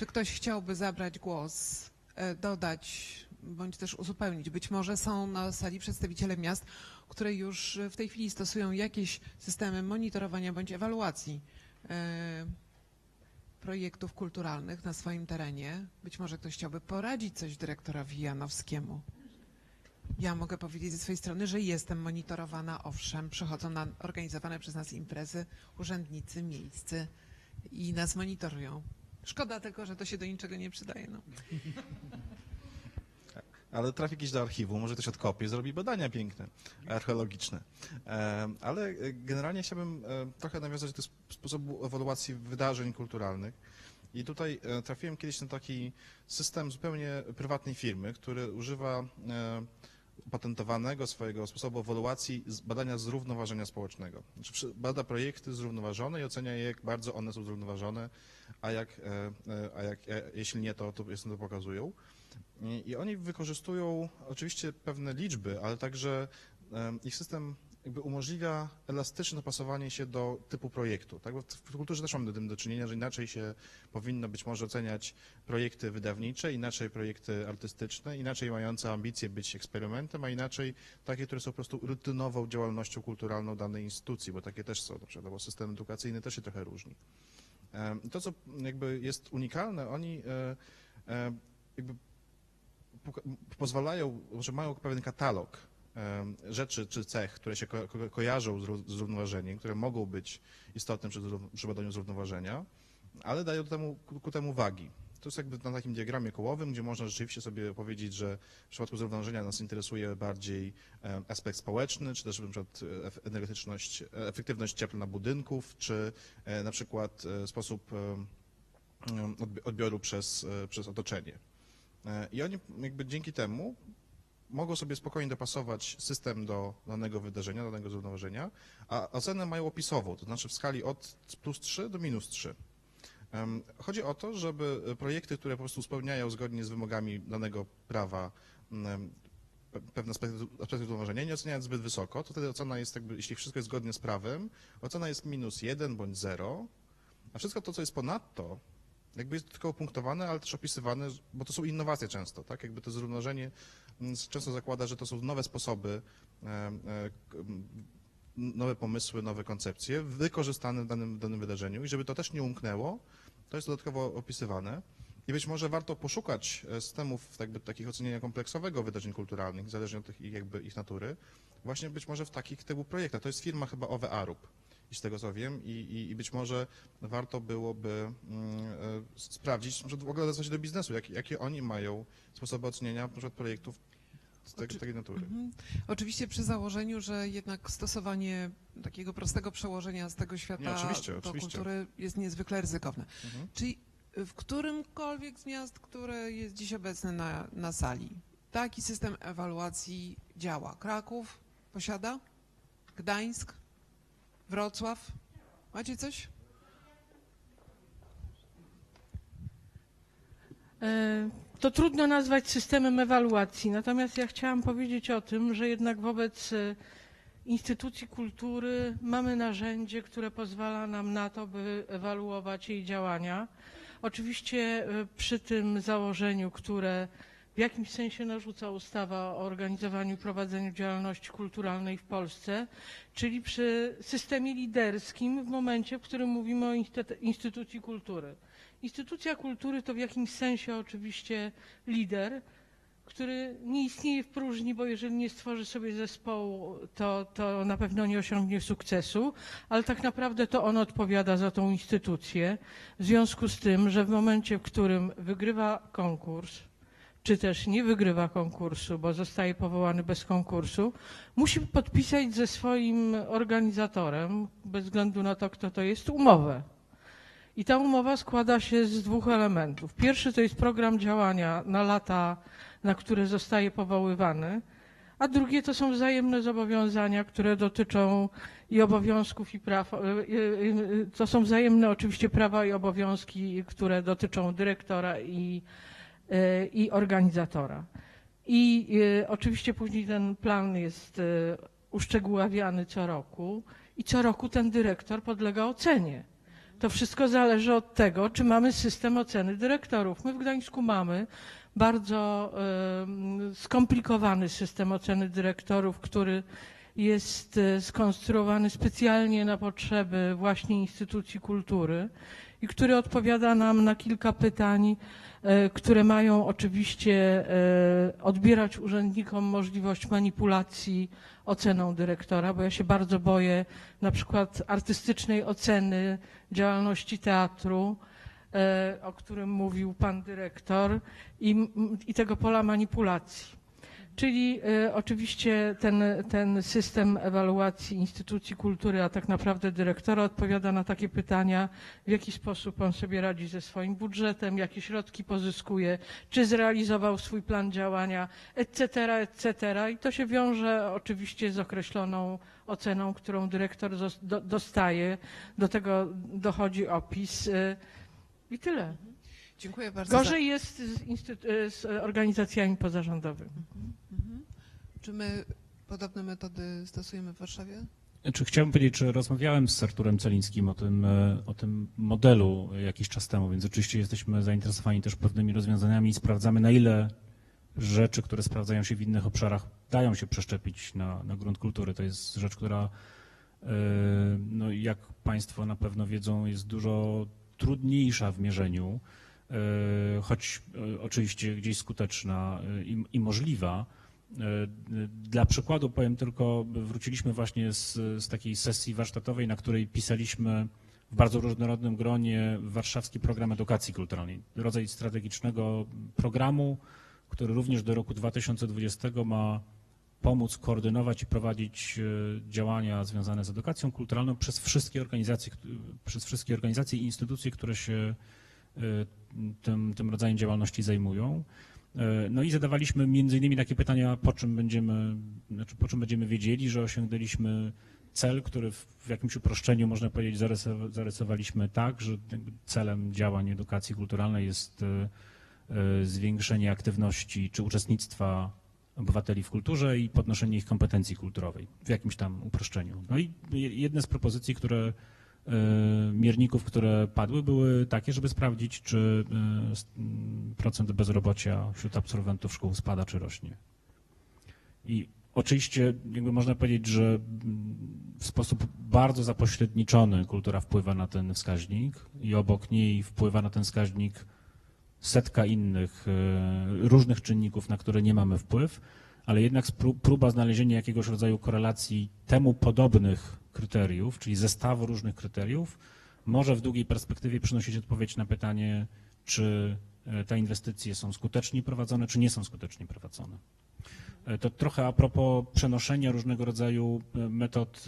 Czy ktoś chciałby zabrać głos, e, dodać bądź też uzupełnić? Być może są na sali przedstawiciele miast, które już w tej chwili stosują jakieś systemy monitorowania bądź ewaluacji e, projektów kulturalnych na swoim terenie. Być może ktoś chciałby poradzić coś dyrektorowi Janowskiemu. Ja mogę powiedzieć ze swojej strony, że jestem monitorowana, owszem, przychodzą na organizowane przez nas imprezy urzędnicy miejscy i nas monitorują. Szkoda tylko, że to się do niczego nie przydaje. No. Ale trafi gdzieś do archiwum, może ktoś odkopie, zrobi badania piękne, archeologiczne. E, Ale e, generalnie chciałbym e, trochę nawiązać do sposobu ewaluacji wydarzeń kulturalnych. I tutaj trafiłem kiedyś na taki system zupełnie prywatnej firmy, który używa e, patentowanego swojego sposobu ewaluacji badania zrównoważenia społecznego. Znaczy bada projekty zrównoważone i ocenia je, jak bardzo one są zrównoważone, a jak, e, e, a jak e, jeśli nie, to, to jasno to pokazują. I, oni wykorzystują oczywiście pewne liczby, ale także ich system jakby umożliwia elastyczne dopasowanie się do typu projektu. Tak? Bo w kulturze też mamy z tym do czynienia, że inaczej się powinno być może oceniać projekty wydawnicze, inaczej projekty artystyczne, inaczej mające ambicje być eksperymentem, a inaczej takie, które są po prostu rutynową działalnością kulturalną danej instytucji, bo takie też są, na przykład, bo system edukacyjny też się trochę różni. To, co jakby jest unikalne, oni e, e, jakby pozwalają, że mają pewien katalog rzeczy czy cech, które się ko ko kojarzą z, z równoważeniem, które mogą być istotne przy, przy badaniu zrównoważenia, ale dają temu, ku, temu wagi. To jest jakby na takim diagramie kołowym, gdzie można rzeczywiście sobie powiedzieć, że w przypadku zrównoważenia nas interesuje bardziej aspekt społeczny, czy też na przykład e, energetyczność, e, efektywność cieplna budynków, czy e, na przykład sposób odbioru przez, przez otoczenie. I oni jakby dzięki temu mogą sobie spokojnie dopasować system do danego wydarzenia, danego zrównoważenia, a ocenę mają opisową, to znaczy w skali od plus 3 do minus 3. Em, Chodzi o to, żeby projekty, które po prostu spełniają zgodnie z wymogami danego prawa pewne aspekty, aspekty zrównoważenia, nie oceniając zbyt wysoko, to wtedy ocena jest jakby, jeśli wszystko jest zgodnie z prawem, ocena jest minus 1 bądź 0, a wszystko to, co jest ponadto, jakby jest tylko punktowane, ale też opisywane, bo to są innowacje często, tak? Jakby to zrównoważenie często zakłada, że to są nowe sposoby, e, e, nowe pomysły, nowe koncepcje wykorzystane w danym, w danym wydarzeniu i żeby to też nie umknęło, to jest dodatkowo opisywane. I być może warto poszukać e, systemów jakby takich oceniania kompleksowego wydarzeń kulturalnych, zależnie od ich, jakby ich natury, właśnie być może w takich typu projektach. To jest firma chyba OWE Arup, i z tego co wiem, i, i, i być może warto byłoby mm, e, sprawdzić, że w ogóle odezwać się do biznesu, jak, jakie oni mają sposoby oceniania na projektów z tego, takiej natury. Mhm. Oczywiście przy założeniu, że jednak stosowanie takiego prostego przełożenia z tego świata Nie, oczywiście, do oczywiście. kultury jest niezwykle ryzykowne. Mhm. Czyli w którymkolwiek z miast, które jest dziś obecne na, na sali, taki system ewaluacji działa? Kraków posiada? Gdańsk? Wrocław? Macie coś? E, To trudno nazwać systemem ewaluacji, natomiast ja chciałam powiedzieć o tym, że jednak wobec e, instytucji kultury mamy narzędzie, które pozwala nam na to, by ewaluować jej działania. Oczywiście e, przy tym założeniu, które w jakimś sensie narzuca ustawa o organizowaniu i prowadzeniu działalności kulturalnej w Polsce, czyli przy systemie liderskim w momencie, w którym mówimy o instytu- instytucji kultury. Instytucja kultury to w jakimś sensie oczywiście lider, który nie istnieje w próżni, bo jeżeli nie stworzy sobie zespołu, to, to na pewno nie osiągnie sukcesu, ale tak naprawdę to on odpowiada za tą instytucję. W związku z tym, że w momencie, w którym wygrywa konkurs, czy też nie wygrywa konkursu, bo zostaje powołany bez konkursu, musi podpisać ze swoim organizatorem, bez względu na to, kto to jest, umowę. I ta umowa składa się z dwóch elementów. Pierwszy to jest program działania na lata, na które zostaje powoływany, a drugie to są wzajemne zobowiązania, które dotyczą i obowiązków, i praw. e, e, e, To są wzajemne oczywiście prawa i obowiązki, które dotyczą dyrektora i, i organizatora. I e, oczywiście później ten plan jest e, uszczegóławiany co roku i co roku ten dyrektor podlega ocenie. To wszystko zależy od tego, czy mamy system oceny dyrektorów. My w Gdańsku mamy bardzo skomplikowany system oceny dyrektorów, który jest e, skonstruowany specjalnie na potrzeby właśnie instytucji kultury i który odpowiada nam na kilka pytań, e, które mają oczywiście e, odbierać urzędnikom możliwość manipulacji oceną dyrektora, bo ja się bardzo boję na przykład artystycznej oceny działalności teatru, e, o którym mówił pan dyrektor, i, i tego pola manipulacji. Czyli e, oczywiście ten, ten system ewaluacji instytucji kultury, a tak naprawdę dyrektora odpowiada na takie pytania, w jaki sposób on sobie radzi ze swoim budżetem, jakie środki pozyskuje, czy zrealizował swój plan działania, etc., etc. I to się wiąże oczywiście z określoną oceną, którą dyrektor dostaje. Do tego dochodzi opis y, i tyle. Dziękuję bardzo. Gorzej jest z, z organizacjami pozarządowymi. Za... Mhm. Czy my podobne metody stosujemy w Warszawie? Czy chciałbym powiedzieć, że rozmawiałem z Arturem Celińskim o tym, e, o tym modelu jakiś czas temu, więc oczywiście jesteśmy zainteresowani też pewnymi rozwiązaniami i sprawdzamy, na ile rzeczy, które sprawdzają się w innych obszarach, dają się przeszczepić na, na grunt kultury. To jest rzecz, która, e, no, jak Państwo na pewno wiedzą, jest dużo trudniejsza w mierzeniu, choć e, oczywiście gdzieś skuteczna e, i, i możliwa. E, Dla przykładu powiem tylko, wróciliśmy właśnie z, z takiej sesji warsztatowej, na której pisaliśmy w bardzo różnorodnym gronie warszawski program edukacji kulturalnej. Rodzaj strategicznego programu, który również do roku 2020 ma pomóc koordynować i prowadzić e, działania związane z edukacją kulturalną przez wszystkie organizacje, przez wszystkie organizacje i instytucje, które się e, tym, tym rodzajem działalności zajmują. E, No i zadawaliśmy między innymi takie pytania, po czym będziemy, znaczy po czym będziemy wiedzieli, że osiągnęliśmy cel, który w, jakimś uproszczeniu można powiedzieć zarysowa- zarysowaliśmy tak, że celem działań edukacji kulturalnej jest e, zwiększenie aktywności czy uczestnictwa obywateli w kulturze i podnoszenie ich kompetencji kulturowej w jakimś tam uproszczeniu. No i je- jedne z propozycji, które mierników, które padły, były takie, żeby sprawdzić, czy e, s- m, procent bezrobocia wśród absolwentów szkół spada, czy rośnie. I oczywiście jakby można powiedzieć, że mm, w sposób bardzo zapośredniczony kultura wpływa na ten wskaźnik i obok niej wpływa na ten wskaźnik setka innych e, różnych czynników, na które nie mamy wpływ, ale jednak próba znalezienia jakiegoś rodzaju korelacji temu podobnych kryteriów, czyli zestawu różnych kryteriów, może w długiej perspektywie przynosić odpowiedź na pytanie, czy e, te inwestycje są skutecznie prowadzone, czy nie są skutecznie prowadzone. E, To trochę a propos przenoszenia różnego rodzaju e, metod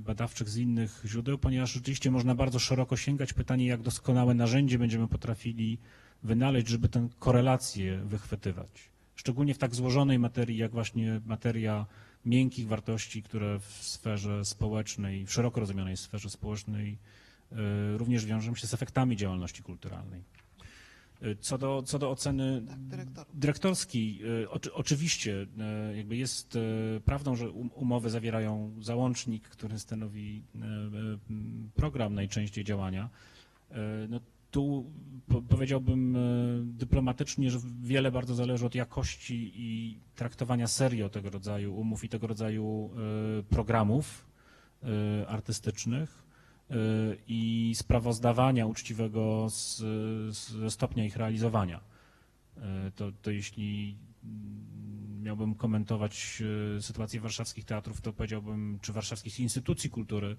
badawczych z innych źródeł, ponieważ rzeczywiście można bardzo szeroko sięgać. Pytanie, jak doskonałe narzędzie będziemy potrafili wynaleźć, żeby tę korelację wychwytywać. Szczególnie w tak złożonej materii, jak właśnie materia miękkich wartości, które w sferze społecznej, w szeroko rozumianej sferze społecznej e, również wiążą się z efektami działalności kulturalnej. E, Co do, co do oceny Tak, dyrektor. dyrektorskiej, e, oczy, oczywiście jakby jest prawdą, że um- umowy zawierają załącznik, który stanowi program najczęściej działania. No tu po, powiedziałbym e, dyplomatycznie, że wiele bardzo zależy od jakości i traktowania serio tego rodzaju umów i tego rodzaju e, programów e, artystycznych i sprawozdawania uczciwego z, stopnia ich realizowania. To, to jeśli mm, miałbym komentować sytuację warszawskich teatrów, to powiedziałbym, czy warszawskich instytucji kultury,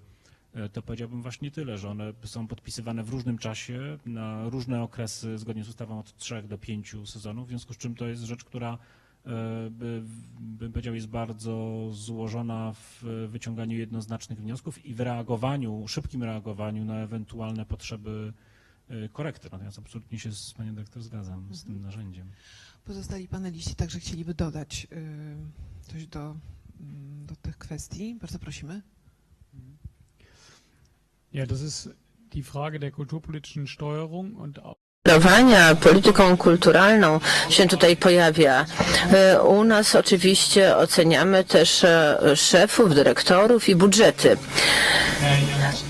to powiedziałbym właśnie tyle, że one są podpisywane w różnym czasie, na różne okresy, zgodnie z ustawą od 3 do 5 sezonów, w związku z czym to jest rzecz, która e, by, bym powiedział jest bardzo złożona w wyciąganiu jednoznacznych wniosków i w reagowaniu, szybkim reagowaniu na ewentualne potrzeby e, korekty. Natomiast absolutnie się z panią dyrektor zgadzam z tym narzędziem. Pozostali paneliści także chcieliby dodać coś do, mm, do tych kwestii. Bardzo prosimy. Ja, das ist die Frage der kulturpolitischen Steuerung und auch polityką kulturalną się tutaj pojawia. E, U nas oczywiście oceniamy też e, szefów, dyrektorów i budżety.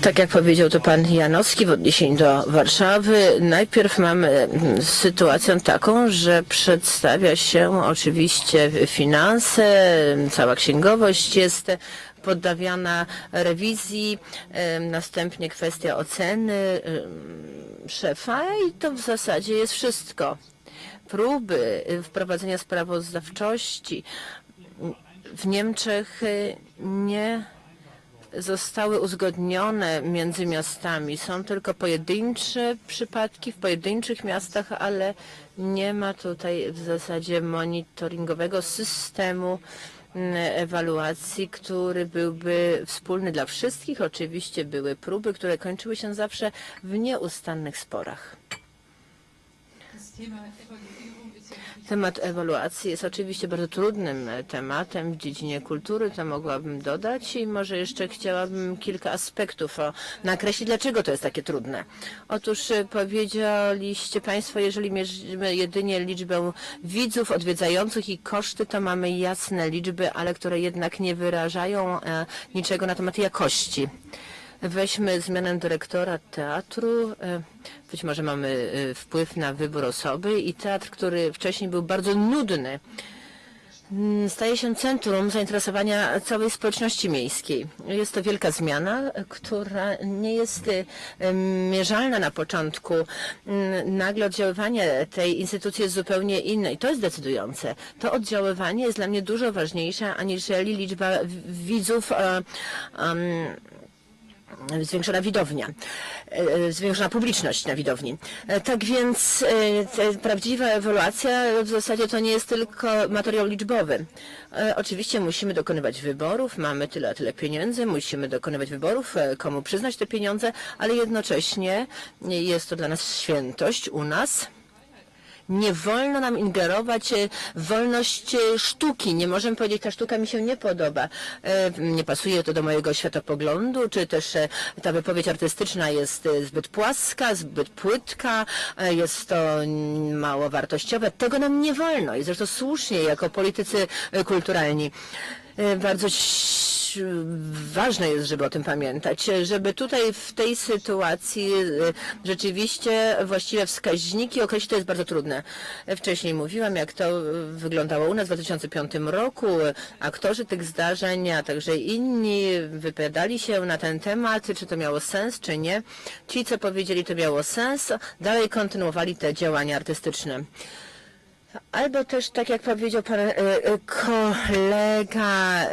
Tak jak powiedział to pan Janowski w odniesieniu do Warszawy, najpierw mamy mm, sytuację taką, że przedstawia się oczywiście finanse, cała księgowość jest poddawiana rewizji, następnie kwestia oceny szefa i to w zasadzie jest wszystko. Próby y, wprowadzenia sprawozdawczości w Niemczech y, nie zostały uzgodnione między miastami. Są tylko pojedyncze przypadki w pojedynczych miastach, ale nie ma tutaj w zasadzie monitoringowego systemu ewaluacji, który byłby wspólny dla wszystkich. Oczywiście były próby, które kończyły się zawsze w nieustannych sporach. Temat ewaluacji jest oczywiście bardzo trudnym e, tematem w dziedzinie kultury, to mogłabym dodać i może jeszcze chciałabym kilka aspektów o, nakreślić, dlaczego to jest takie trudne. Otóż e, powiedzieliście Państwo, jeżeli mierzymy jedynie liczbę widzów odwiedzających i koszty, to mamy jasne liczby, ale które jednak nie wyrażają e, niczego na temat jakości. Weźmy zmianę dyrektora teatru. e, Być może mamy e, wpływ na wybór osoby i teatr, który wcześniej był bardzo nudny, mm, staje się centrum zainteresowania całej społeczności miejskiej. Jest to wielka zmiana, która nie jest e, mierzalna na początku. Mm, Nagle oddziaływanie tej instytucji jest zupełnie inne i to jest decydujące. To oddziaływanie jest dla mnie dużo ważniejsze aniżeli liczba widzów zwiększona widownia, e, zwiększona publiczność na widowni. E, Tak więc e, prawdziwa ewaluacja w zasadzie to nie jest tylko materiał liczbowy. E, Oczywiście musimy dokonywać wyborów, mamy tyle, a tyle pieniędzy, musimy dokonywać wyborów, e, komu przyznać te pieniądze, ale jednocześnie jest to dla nas świętość u nas. Nie wolno nam ingerować e, w wolność e, sztuki. Nie możemy powiedzieć, ta sztuka mi się nie podoba. E, Nie pasuje to do mojego światopoglądu, czy też ta wypowiedź artystyczna jest zbyt płaska, zbyt płytka, jest to mało wartościowe. Tego nam nie wolno i zresztą słusznie jako politycy kulturalni. E, Bardzo ważne jest, żeby o tym pamiętać, żeby tutaj w tej sytuacji e, rzeczywiście właściwe wskaźniki określić, to jest bardzo trudne. E, Wcześniej mówiłam, jak to e, wyglądało u nas w 2005 roku. Aktorzy tych zdarzeń, a także inni wypowiadali się na ten temat, czy to miało sens, czy nie. Ci, co powiedzieli, to miało sens, dalej kontynuowali te działania artystyczne. Albo też, tak jak powiedział pan e, e, kolega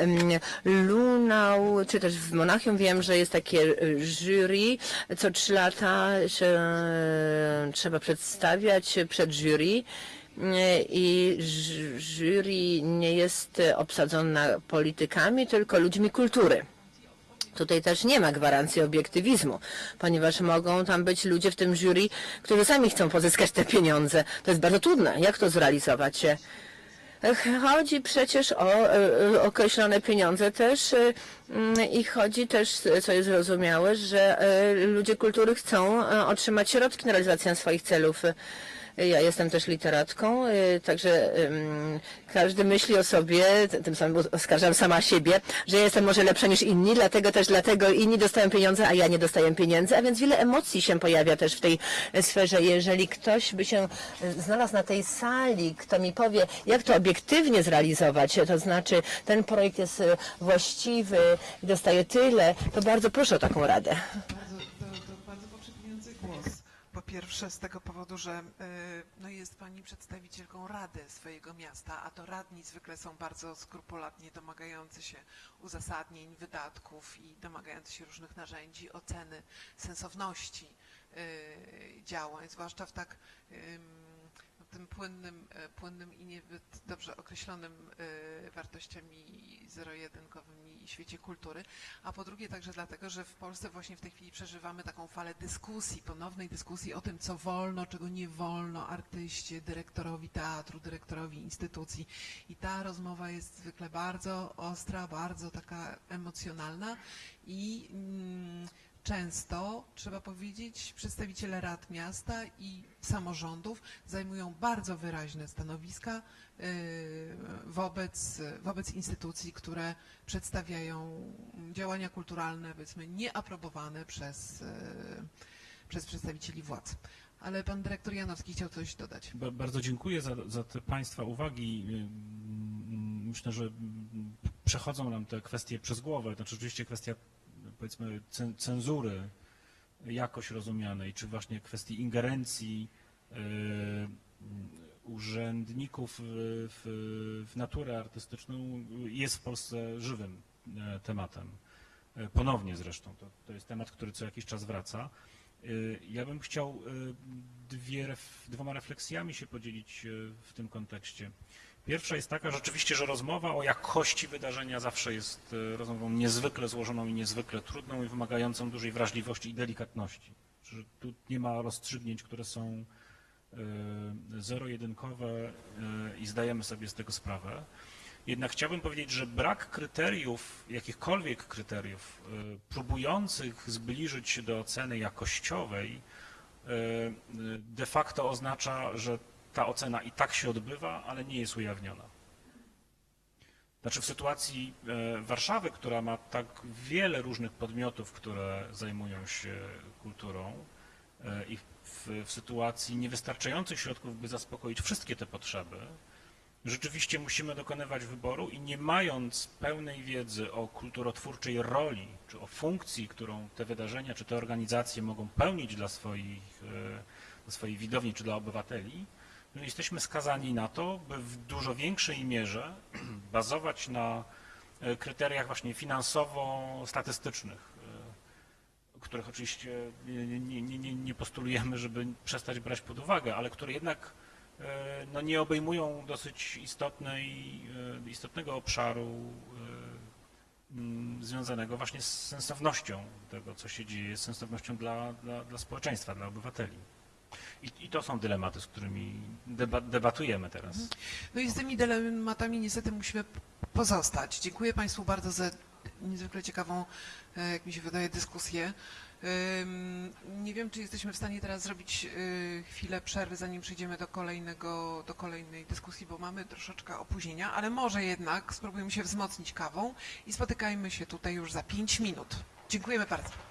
Lunał, czy też w Monachium wiem, że jest takie e, jury, co trzy lata się trzeba przedstawiać przed jury i jury nie jest obsadzona politykami, tylko ludźmi kultury. Tutaj też nie ma gwarancji obiektywizmu, ponieważ mogą tam być ludzie w tym jury, którzy sami chcą pozyskać te pieniądze. To jest bardzo trudne. Jak to zrealizować? Chodzi przecież o e, określone pieniądze też e, mm, i chodzi też, co jest zrozumiałe, że e, ludzie kultury chcą e, otrzymać środki na realizację swoich celów. Ja jestem też literatką, y, także każdy myśli o sobie, tym samym oskarżam sama siebie, że jestem może lepsza niż inni, dlatego też dlatego inni dostają pieniądze, a ja nie dostaję pieniędzy, a więc wiele emocji się pojawia też w tej sferze. Jeżeli ktoś by się e, znalazł na tej sali, kto mi powie, jak to obiektywnie zrealizować, to znaczy ten projekt jest e, właściwy dostaje tyle, to bardzo proszę o taką radę. Bardzo, to, to bardzo pokrzepiający głos. Po pierwsze z tego powodu, że y, no jest Pani przedstawicielką Rady swojego miasta, a to radni zwykle są bardzo skrupulatnie domagający się uzasadnień, wydatków i domagający się różnych narzędzi, oceny sensowności y, działań, zwłaszcza w tak tym płynnym, e, płynnym i niezbyt dobrze określonym y, wartościami zero-jedynkowymi świecie kultury, a po drugie także dlatego, że w Polsce właśnie w tej chwili przeżywamy taką falę dyskusji, ponownej dyskusji o tym, co wolno, czego nie wolno artyście, dyrektorowi teatru, dyrektorowi instytucji. I ta rozmowa jest zwykle bardzo ostra, bardzo taka emocjonalna i mm, często, trzeba powiedzieć, przedstawiciele rad miasta i samorządów zajmują bardzo wyraźne stanowiska y, wobec, wobec instytucji, które przedstawiają działania kulturalne, powiedzmy, nieaprobowane przez, y, przez przedstawicieli władz. Ale pan dyrektor Janowski chciał coś dodać. Ba- Bardzo dziękuję za, za te Państwa uwagi. Ym, Myślę, że przechodzą nam te kwestie przez głowę. Znaczy oczywiście kwestia powiedzmy cen- cenzury, jakoś rozumianej, czy właśnie kwestii ingerencji y, urzędników w, w, naturę artystyczną jest w Polsce żywym e, tematem. E, Ponownie zresztą. To, to jest temat, który co jakiś czas wraca. Y, Ja bym chciał y, dwie, dwoma refleksjami się podzielić y, w tym kontekście. Pierwsza jest taka rzeczywiście, że rozmowa o jakości wydarzenia zawsze jest rozmową niezwykle złożoną i niezwykle trudną i wymagającą dużej wrażliwości i delikatności. Że tu nie ma rozstrzygnięć, które są zero-jedynkowe i zdajemy sobie z tego sprawę. Jednak chciałbym powiedzieć, że brak kryteriów, jakichkolwiek kryteriów, y, próbujących zbliżyć się do oceny jakościowej, y, y, de facto oznacza, że ta ocena i tak się odbywa, ale nie jest ujawniona. Znaczy w sytuacji Warszawy, która ma tak wiele różnych podmiotów, które zajmują się kulturą i w, w sytuacji niewystarczających środków, by zaspokoić wszystkie te potrzeby, rzeczywiście musimy dokonywać wyboru i nie mając pełnej wiedzy o kulturotwórczej roli, czy o funkcji, którą te wydarzenia, czy te organizacje mogą pełnić dla, swoich, e, dla swojej widowni, czy dla obywateli, no jesteśmy skazani na to, by w dużo większej mierze bazować na e, kryteriach właśnie finansowo-statystycznych, e, których oczywiście nie, nie, nie, postulujemy, żeby przestać brać pod uwagę, ale które jednak no, nie obejmują dosyć istotnej, e, istotnego obszaru e, związanego właśnie z sensownością tego, co się dzieje, z sensownością dla, dla, dla społeczeństwa, dla obywateli. I, I to są dylematy, z którymi deba, debatujemy teraz. No i z tymi dylematami niestety musimy pozostać. Dziękuję Państwu bardzo za niezwykle ciekawą, e, jak mi się wydaje, dyskusję. Nie wiem, czy jesteśmy w stanie teraz zrobić y, chwilę przerwy, zanim przejdziemy do, kolejnego, do kolejnej dyskusji, bo mamy troszeczkę opóźnienia, ale może jednak spróbujemy się wzmocnić kawą i spotykajmy się tutaj już za 5 minut. Dziękujemy bardzo.